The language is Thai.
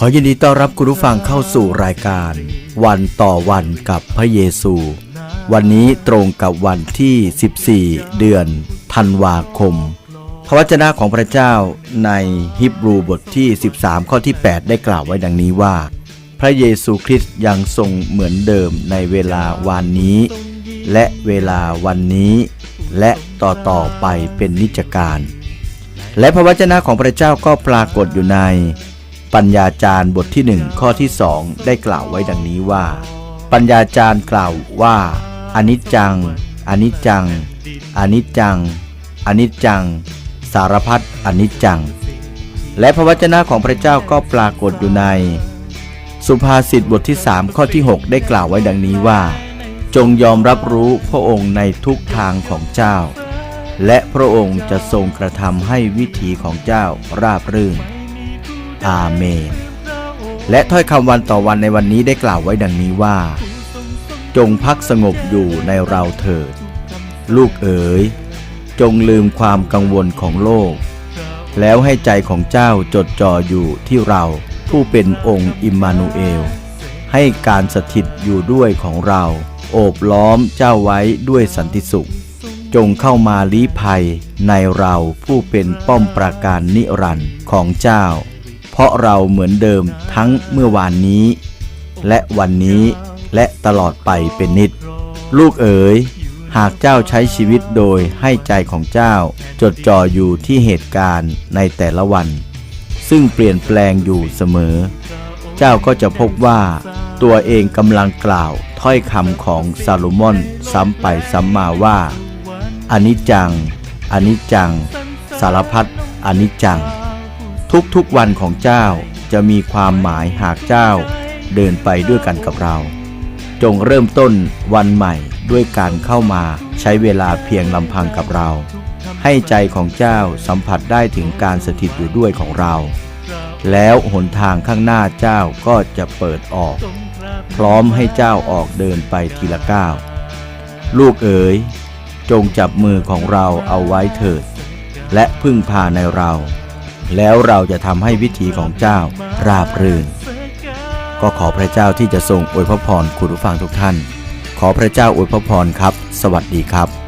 ขอยินดีต้อนรับคุณผู้ฟังเข้าสู่รายการ วันต่อวันกับพระเยซู วันนี้ตรงกับวันที่ 14 เดือนธันวาคม พระวจนะของพระเจ้าในฮิบรูบทที่ 13 ข้อที่ 8 ได้กล่าวไว้ดังนี้ว่า พระเยซูคริสต์ยังทรงเหมือนเดิมในเวลาวานนี้ และเวลาวันนี้ และต่อต่อไปเป็นนิจการ และพระวจนะของพระเจ้าก็ปรากฏอยู่ใน ปัญญาจารย์บทที่หนึ่งข้อที่สองได้กล่าวไว้ดังนี้ว่า ปัญญาจารย์กล่าวว่าอนิจจังอนิจจังอนิจจังอนิจจัง สารพัดอนิจจัง และพระวจนะของพระเจ้าก็ปรากฏอยู่ใน สุภาษิตบทที่สามข้อที่ 6 ได้กล่าวไว้ดังนี้ว่า จงยอมรับรู้พระองค์ในทุกทางของเจ้า และพระองค์จะทรงกระทำให้วิถีของเจ้าราบรื่น อาเมน และถ้อยคำวันต่อวันในวันนี้ได้กล่าวไว้ดังนี้ว่า จงพักสงบอยู่ในเราเถิด ลูกเอ๋ย จงลืมความกังวลของโลก แล้วให้ใจของเจ้าจดจ่ออยู่ที่เราผู้เป็นองค์อิมมานูเอล ให้การสถิตอยู่ด้วยของเรา โอบล้อมเจ้าไว้ด้วยสันติสุข จงเข้ามาลี้ภัยในเราผู้เป็นป้อมปราการนิรันดร์ของเจ้า ราะเราเหมือนเดิมทั้งเมื่อวานนี้ และวันนี้และตลอดไปเป็นนิด ลูกเอ๋ย หากเจ้าใช้ชีวิตโดยให้ใจของเจ้า จดจ่ออยู่ที่เหตุการณ์ในแต่ละวัน ซึ่งเปลี่ยนแปลงอยู่เสมอ เจ้าก็จะพบว่า ตัวเองกำลังกล่าวถ้อยคำของซาโลมอนซ้ำไปซ้ำมาว่าอนิจจังอนิจจัง สารพัดอนิจจัง ทุกๆวันของเจ้าจะมีความหมายหากเจ้าเดินไปด้วยกันกับเรา จงเริ่มต้นวันใหม่ด้วยการเข้ามาใช้เวลาเพียงลำพังกับเรา ให้ใจของเจ้าสัมผัสได้ถึงการสถิตอยู่ด้วยของเรา แล้วหนทางข้างหน้าเจ้าก็จะเปิดออก พร้อมให้เจ้าออกเดินไปทีละก้าวลูกเอ๋ย จงจับมือของเราเอาไว้เถิด และพึ่งพาในเรา แล้วเราจะทำให้วิธีของเจ้าราบรื่น ก็ขอพระเจ้าที่จะทรงอวยพระพรคุณผู้ฟังทุกท่าน ขอพระเจ้าอวยพระพรครับ สวัสดีครับ